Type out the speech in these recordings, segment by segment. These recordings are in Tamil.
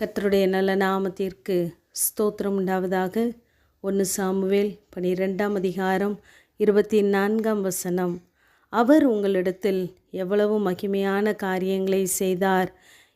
கர்த்தருடைய நல்ல நாமத்திற்கு ஸ்தோத்திரம் உண்டாவதாக. ஒன்று சாமுவேல் பனிரெண்டாம் அதிகாரம் இருபத்தி நான்காம் வசனம். அவர் உங்களிடத்தில் எவ்வளவு மகிமையான காரியங்களை செய்தார்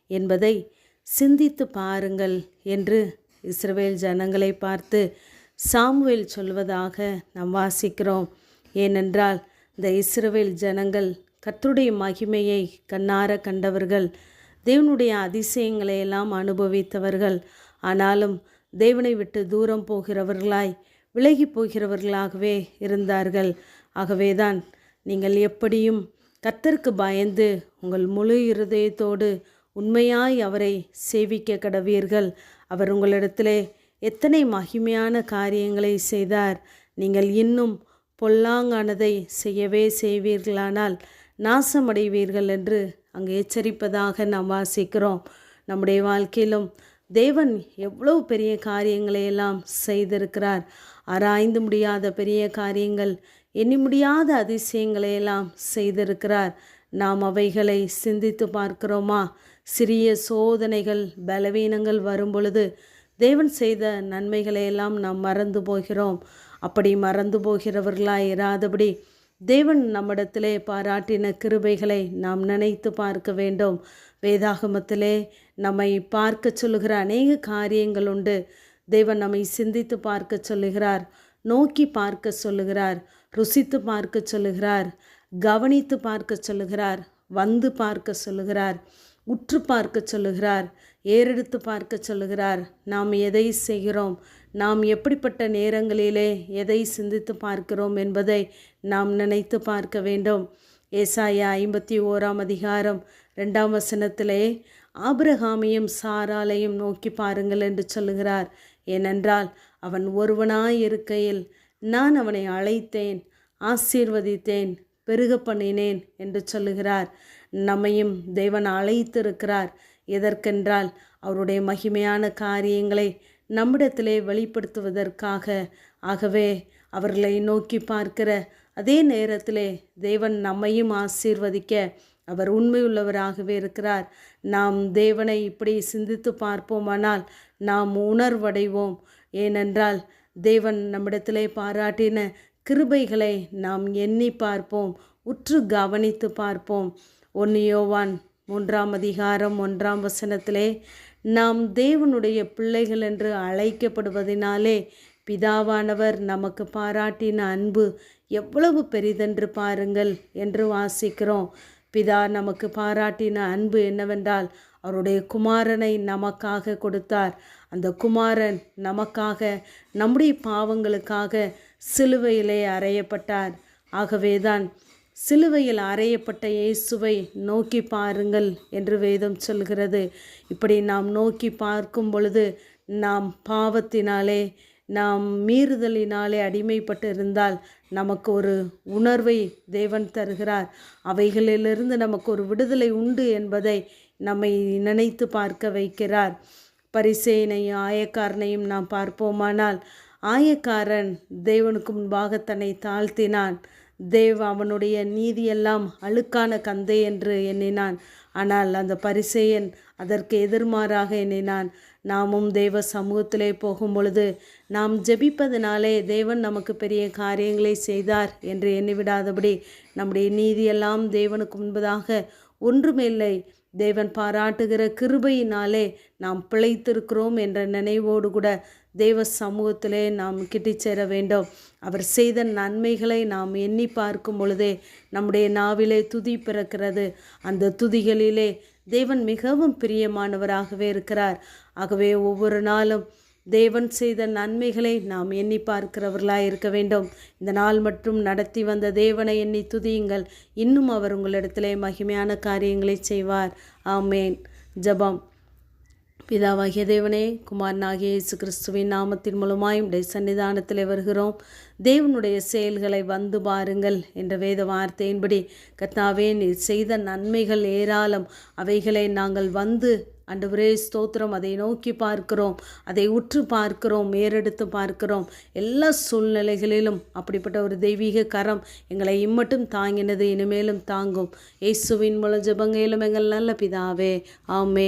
என்பதை சிந்தித்து பாருங்கள் என்று இஸ்ரவேல் ஜனங்களை பார்த்து சாமுவேல் சொல்வதாக நாம் வாசிக்கிறோம். ஏனென்றால் இந்த இஸ்ரவேல் ஜனங்கள் கத்தருடைய மகிமையை கண்ணார கண்டவர்கள். தேவனுடைய அதிசயங்களை எல்லாம் அனுபவித்தவர்கள். ஆனாலும் தேவனை விட்டு தூரம் போகிறவர்களாய் விலகி போகிறவர்களாகவே இருந்தார்கள். ஆகவேதான் நீங்கள் எப்படியும் கத்தருக்கு பயந்து உங்கள் முழு இருதயத்தோடு உண்மையாய் அவரை சேவிக்க கடவீர்கள். அவர் உங்களிடத்திலே எத்தனை மகிமையான காரியங்களை செய்தார். நீங்கள் இன்னும் பொல்லாங்கானதை செய்யவே செய்வீர்களானால் நாசமடைவீர்கள் என்று அங்கே எச்சரிப்பதாக நாம் வாசிக்கிறோம். நம்முடைய வாழ்க்கையிலும் தேவன் எவ்வளவு பெரிய காரியங்களை எல்லாம் செய்திருக்கிறார். ஆராய்ந்து முடியாத பெரிய காரியங்கள் எண்ணி முடியாத அதிசயங்களை எல்லாம் செய்திருக்கிறார். நாம் அவைகளை சிந்தித்து பார்க்கிறோமா? சிறிய சோதனைகள் பலவீனங்கள் வரும் பொழுது தேவன் செய்த நன்மைகளை எல்லாம் நாம் மறந்து போகிறோம். அப்படி மறந்து போகிறவர்களாய் இராதபடி தேவன் நம்மிடத்திலே பாராட்டின கிருபைகளை நாம் நினைத்து பார்க்க வேண்டும். வேதாகமத்திலே நம்மை பார்க்க சொல்லுகிற அநேக காரியங்கள் உண்டு. தேவன் நம்மை சிந்தித்து பார்க்க சொல்லுகிறார் நோக்கி பார்க்க சொல்லுகிறார் ருசித்து பார்க்க சொல்லுகிறார் கவனித்து பார்க்க சொல்லுகிறார் வந்து பார்க்க சொல்லுகிறார். உற்று பார்க்க சொல்லுகிறார் ஏறெடுத்து பார்க்க சொல்லுகிறார். நாம் எதை செய்கிறோம்? நாம் எப்படிப்பட்ட நேரங்களிலே எதை சிந்தித்து பார்க்கிறோம் என்பதை நாம் நினைத்து பார்க்க வேண்டும். ஏசாயா ஐம்பத்தி ஓராம் அதிகாரம் ரெண்டாம் வசனத்திலே ஆபிரகாமையும் சாராலையும் நோக்கி பாருங்கள் என்று சொல்லுகிறார். ஏனென்றால் அவன் ஒருவனாய் இருக்கையில் நான் அவனை அழைத்தேன் ஆசீர்வதித்தேன் பெருக பண்ணினேன் என்று சொல்லுகிறார். நம்மையும் தேவன் அழைத்திருக்கிறார். எதற்கென்றால் அவருடைய மகிமையான காரியங்களை நம்மிடத்திலே வெளிப்படுத்துவதற்காக. ஆகவே அவர்களை நோக்கி பார்க்கிற அதே நேரத்திலே தேவன் நம்மையும் ஆசீர்வதிக்க அவர் உண்மையுள்ளவராகவே இருக்கிறார். நாம் தேவனை இப்படி சிந்தித்து பார்ப்போமானால் நாம் உணர்வடைவோம். ஏனென்றால் தேவன் நம்மிடத்திலே பாராட்டின கிருபைகளை நாம் எண்ணி பார்ப்போம் உற்று கவனித்து பார்ப்போம். ஒன்று யோவான் மூன்றாம் அதிகாரம் ஒன்றாம் வசனத்திலே நாம் தேவனுடைய பிள்ளைகள் என்று அழைக்கப்படுவதினாலே பிதாவானவர் நமக்கு பாராட்டின அன்பு எவ்வளவு பெரிதென்று பாருங்கள் என்று வாசிக்கிறோம். பிதா நமக்கு பாராட்டின அன்பு என்னவென்றால் அவருடைய குமாரனை நமக்காக கொடுத்தார். அந்த குமாரன் நமக்காக நம்முடைய பாவங்களுக்காக சிலுவையிலே அறையப்பட்டார். ஆகவேதான் சிலுவையில் அறையப்பட்ட இயேசுவை நோக்கி பாருங்கள் என்று வேதம் சொல்கிறது. இப்படி நாம் நோக்கி பார்க்கும் பொழுது நாம் பாவத்தினாலே நாம் மீறுதலினாலே அடிமைப்பட்டு இருந்தால் நமக்கு ஒரு உணர்வை தேவன் தருகிறார். அவைகளிலிருந்து நமக்கு ஒரு விடுதலை உண்டு என்பதை நம்மை நினைத்து பார்க்க வைக்கிறார். பரிசேனையும் ஆயக்காரனையும் நாம் பார்ப்போமானால் ஆயக்காரன் தேவனுக்கு முன்பாக தன்னை தாழ்த்தினான். தேவ் அவனுடைய நீதியெல்லாம் அழுக்கான கந்தை என்று எண்ணினான். ஆனால் அந்த பரிசேயன் அதற்கு எதிர்மாறாக எண்ணினான். நாமும் தேவ சமூகத்திலே போகும் பொழுது நாம் ஜெபிப்பதனாலே தேவன் நமக்கு பெரிய காரியங்களை செய்தார் என்று எண்ணிவிடாதபடி நம்முடைய நீதியெல்லாம் தேவனுக்கு முன்பதாக ஒன்றுமில்லை. தேவன் பாராட்டுகிற கிருபையினாலே நாம் பிழைத்திருக்கிறோம் என்ற நினைவோடு கூட தேவ சமூகத்திலே நாம் கிட்டி சேர வேண்டும். அவர் செய்த நன்மைகளை நாம் எண்ணி பார்க்கும் பொழுதே நம்முடைய நாவிலே துதி பிறக்கிறது. அந்த துதிகளிலே தேவன் மிகவும் பிரியமானவராகவே இருக்கிறார். ஆகவே ஒவ்வொரு நாளும் தேவன் செய்த நன்மைகளை நாம் எண்ணி பார்க்கிறவர்களாக இருக்க வேண்டும். இந்த நாள் மற்றும் நடத்தி வந்த தேவனை எண்ணி துதியுங்கள். இன்னும் அவர் உங்களிடத்திலே மகிமையான காரியங்களை செய்வார். ஆமேன். ஜபம். பிதாவாகிய தேவனே குமாரனாகிய இயேசு கிறிஸ்துவின் நாமத்தின் மூலமாய் உடைய சன்னிதானத்தில் வருகிறோம். தேவனுடைய செயல்களை வந்து பாருங்கள் என்ற வேத வார்த்தையின்படி கத்தாவே நீ செய்த நன்மைகள் ஏராளம். அவைகளை நாங்கள் வந்து அன்றுவரே ஸ்தோத்திரம் அதை நோக்கி பார்க்கிறோம். அதை உற்று பார்க்கிறோம் மேறெடுத்து பார்க்கிறோம். எல்லா சூழ்நிலைகளிலும் அப்படிப்பட்ட ஒரு தெய்வீக கரம் எங்களை இம்மட்டும் தாங்கினது இனிமேலும் தாங்கும். இயேசுவின் மூலம் ஜபங்கையிலும் எங்கள் நல்ல பிதாவே. ஆமே